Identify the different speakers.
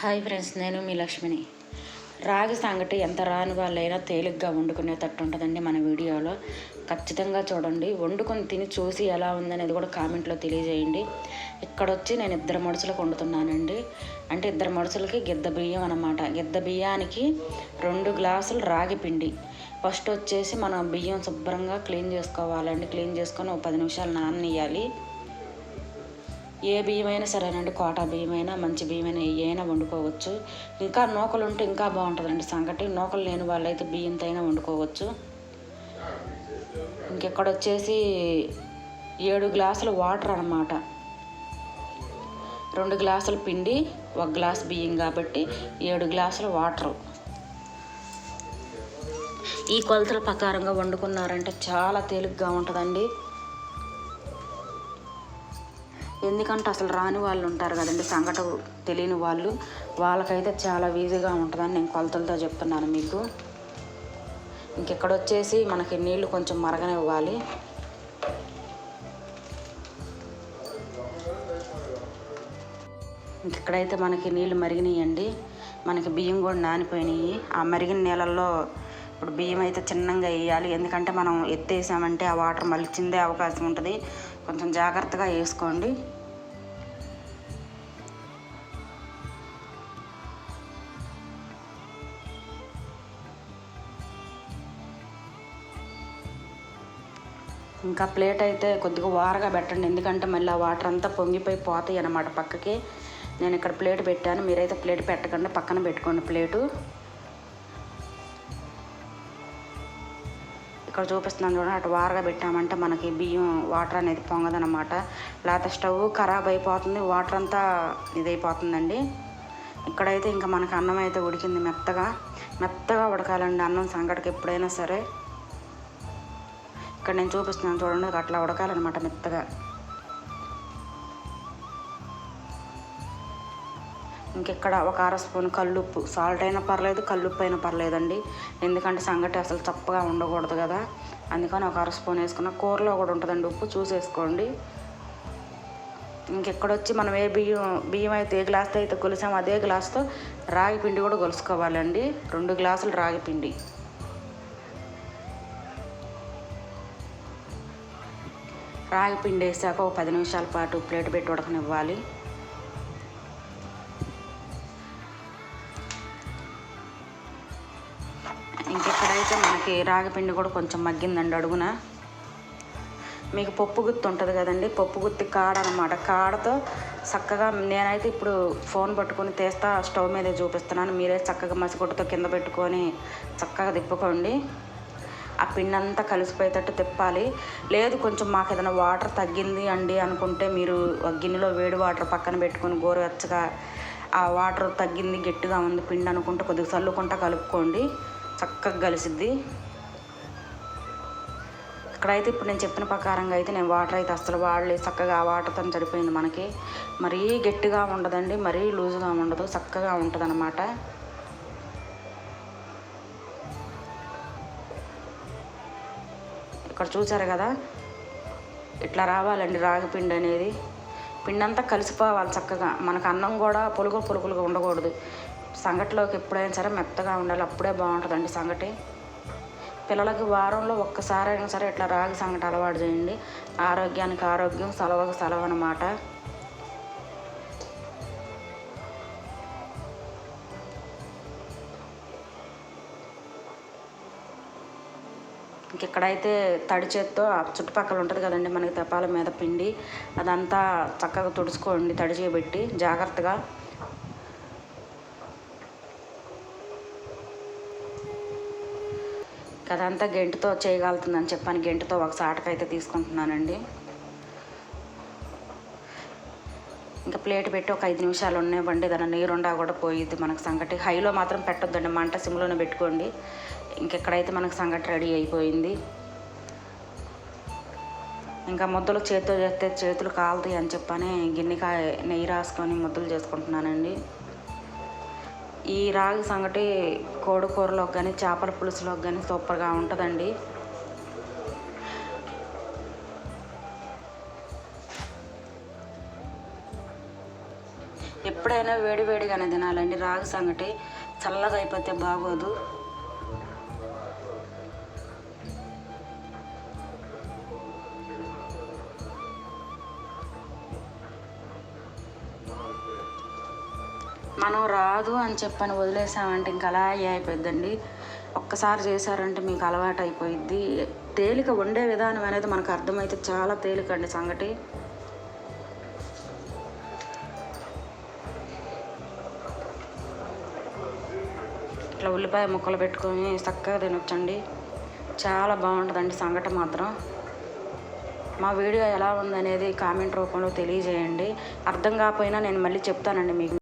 Speaker 1: Hi friends నేను మీ లక్ష్మిని. రాగి సంగటి ఎంత రాని వాళ్ళైనా తేలిగ్గా వండుకునేటట్టు ఉంటుందండి మన వీడియోలో. ఖచ్చితంగా చూడండి. వండుకొని తిని చూసి ఎలా ఉందనేది కూడా కామెంట్లో తెలియజేయండి. ఇక్కడ వచ్చి నేను ఇద్దరు మనుషులకు వండుతున్నానండి. అంటే ఇద్దరు మనుషులకి గిద్ద బియ్యం అనమాట గిద్ద బియ్యానికి రెండు గ్లాసులు రాగి పిండి. ఫస్ట్ వచ్చేసి మనం బియ్యం శుభ్రంగా క్లీన్ చేసుకోవాలండి. క్లీన్ చేసుకొని ఒక పది నిమిషాలు నాననియాలి ఏ బియ్యమైనా సరేనండి కోటా బియ్యమైనా మంచి బియ్యమైనా ఏమైనా వండుకోవచ్చు. ఇంకా నూకలు ఉంటే ఇంకా బాగుంటుందండి సంగటి. నూకలు లేని వాళ్ళైతే బియ్యంతో అయినా వండుకోవచ్చు. ఇంకెక్కడ వచ్చేసి ఏడు గ్లాసులు వాటర్ అన్నమాట. రెండు గ్లాసుల పిండి ఒక గ్లాస్ బియ్యం కాబట్టి ఏడు గ్లాసుల వాటరు. ఈ కొలతల ప్రకారంగా వండుకున్నారంటే చాలా తేలిగ్గా ఉంటుందండి. ఎందుకంటే అసలు రాని వాళ్ళు ఉంటారు కదండి సంగట తెలియని వాళ్ళు. వాళ్ళకైతే చాలా ఈజీగా ఉంటుందని నేను కొలతలతో చెప్తున్నాను మీకు. ఇంకెక్కడ వచ్చేసి మనకి నీళ్ళు కొంచెం మరగనివ్వాలి. ఇంకెక్కడైతే మనకి నీళ్ళు మరిగినాయండి మనకి బియ్యం కూడా నానిపోయినాయి. ఆ మరిగిన నీళ్ళల్లో ఇప్పుడు బియ్యం అయితే చిన్నగా వేయాలి. ఎందుకంటే మనం ఎత్తేసామంటే ఆ వాటర్ మలిచిందే అవకాశం ఉంటుంది. కొంచెం జాగ్రత్తగా వేసుకోండి. ఇంకా ప్లేట్ అయితే కొద్దిగా వారగా పెట్టండి. ఎందుకంటే మళ్ళీ ఆ వాటర్ అంతా పొంగిపోయి పోతాయి అన్నమాట పక్కకి. నేను ఇక్కడ ప్లేట్ పెట్టాను. మీరైతే ప్లేట్ పెట్టకండి. పక్కన పెట్టుకోండి ప్లేటు. ఇక్కడ చూపిస్తున్నాను చూడండి అటు వారగా పెట్టామంటే మనకి బియ్యం వాటర్ అనేది పొంగదనమాట లేకపోతే స్టవ్ ఖరాబ్ అయిపోతుంది వాటర్ అంతా ఇదైపోతుందండి. ఇక్కడైతే ఇంకా మనకి అన్నం అయితే ఉడికింది మెత్తగా. మెత్తగా ఉడకాలండి అన్నం సంగటికి ఎప్పుడైనా సరే. ఇక్కడ నేను చూపిస్తున్నాను చూడండి అట్లా ఉడకాలన్నమాట మెత్తగా. ఇంకెక్కడ ఒక అర స్పూన్ కల్లుప్పు. సాల్ట్ అయినా పర్లేదు కల్లుప్పు అయినా పర్లేదండి. ఎందుకంటే సంగటి అసలు చప్పగా ఉండకూడదు కదా. అందుకని ఒక అర స్పూన్ వేసుకున్న. కూరలో కూడా ఉంటుందండి ఉప్పు చూసేసుకోండి. ఇంకెక్కడొచ్చి మనం ఏ బియ్యం బియ్యం అయితే ఏ గ్లాస్తో అయితే కొలిసామో అదే గ్లాస్తో రాగి పిండి కూడా కొలుసుకోవాలండి. రెండు గ్లాసులు రాగి పిండి. రాగి పిండి వేసాక ఒక పది నిమిషాల పాటు ప్లేట్ పెట్టి ఉడకనివ్వాలి. మనకి రాగిపిండి కూడా కొంచెం మగ్గిందండి అడుగున. మీకు పప్పు గుత్తి ఉంటుంది కదండి పప్పు గుత్తి కాడ అనమాట కాడతో చక్కగా నేనైతే ఇప్పుడు ఫోన్ పట్టుకొని తీస్తా స్టవ్ మీదే చూపిస్తున్నాను. మీరే చక్కగా మసిగొట్టుతో కింద పెట్టుకొని చక్కగా తిప్పుకోండి. ఆ పిండి అంతా కలిసిపోయేటట్టు తిప్పాలి. లేదు కొంచెం మాకు ఏదైనా వాటర్ తగ్గింది అండి అనుకుంటే మీరు గిన్నెలో వేడి వాటర్ పక్కన పెట్టుకొని గోరువెచ్చగా ఆ వాటర్ తగ్గింది గట్టిగా ఉంది పిండి అనుకుంటే కొద్దిగా చల్లుకుంటా కలుపుకోండి. చక్కగా కలిసిద్ది ఇక్కడైతే ఇప్పుడు నేను చెప్పిన ప్రకారంగా అయితే నేను వాటర్ అయితే అస్సలు వాడలేదు. చక్కగా ఆ వాటర్తో సరిపోయింది మనకి. మరీ గట్టిగా ఉండదండి మరీ లూజుగా ఉండదు చక్కగా ఉంటుంది అనమాట ఇక్కడ చూసారు కదా ఇట్లా రావాలండి రాగి పిండి అనేది. పిండి అంతా కలిసిపోవాలి చక్కగా. మనకు అన్నం కూడా పులుగు పులుగులుగా ఉండకూడదు. సంగటిలోకి ఎప్పుడైనా సరే మెత్తగా ఉండాలి అప్పుడే బాగుంటుందండి సంగటి పిల్లలకి వారంలో ఒక్కసారి అయినా సరే ఇట్లా రాగి సంగటి అలవాటు చేయండి. ఆరోగ్యానికి ఆరోగ్యం సెలవుకు సెలవు అనమాట ఇంకెక్కడైతే తడి చేత్తో ఆ చుట్టుపక్కల ఉంటుంది కదండి మనకి తపాల మీద పిండి అదంతా చక్కగా తుడుచుకోండి తడి చేయబెట్టి జాగ్రత్తగా. అదంతా గెంటుతో చేయగలుగుతుందని చెప్పాను గెంటుతో ఒక సాటకైతే తీసుకుంటున్నానండి. ఇంకా ప్లేట్ పెట్టి ఒక ఐదు నిమిషాలు ఉన్నాయండి దాని నీరుండా కూడా పోయిద్ది మనకు సంగటి. హైలో మాత్రం పెట్టొద్దండి మంట సిమ్లోనే పెట్టుకోండి. ఇంకెక్కడైతే మనకు సంగటి రెడీ అయిపోయింది. ఇంకా ముద్దలు చేతితో చేస్తే చేతులు కాలుతాయి అని చెప్పని గిన్నెకాయ నెయ్యి రాసుకొని ముద్దలు చేసుకుంటున్నానండి. ఈ రాగి సంగటి కోడికూరలోకి కానీ చేపల పులుసులోకి కానీ సూపర్గా ఉంటుందండి. ఎప్పుడైనా వేడివేడిగానే తినాలండి. రాగి సంగటి చల్లగా అయిపోతే బాగోదు. మనం రాదు అని చెప్పని వదిలేసామంటే ఇంకా అలాగే అయిపోద్దండి ఒక్కసారి చేశారంటే మీకు అలవాటు అయిపోయిద్ది. తేలిక వండే విధానం అనేది మనకు అర్థమైతే చాలా తేలిక అండి సంగటి. ఇట్లా ఉల్లిపాయ ముక్కలు పెట్టుకొని చక్కగా తినొచ్చండి. చాలా బాగుంటుందండి సంగటి మాత్రం. మా వీడియో ఎలా ఉందనేది కామెంట్ రూపంలో తెలియజేయండి. అర్థం కాకపోయినా నేను మళ్ళీ చెప్తానండి మీకు.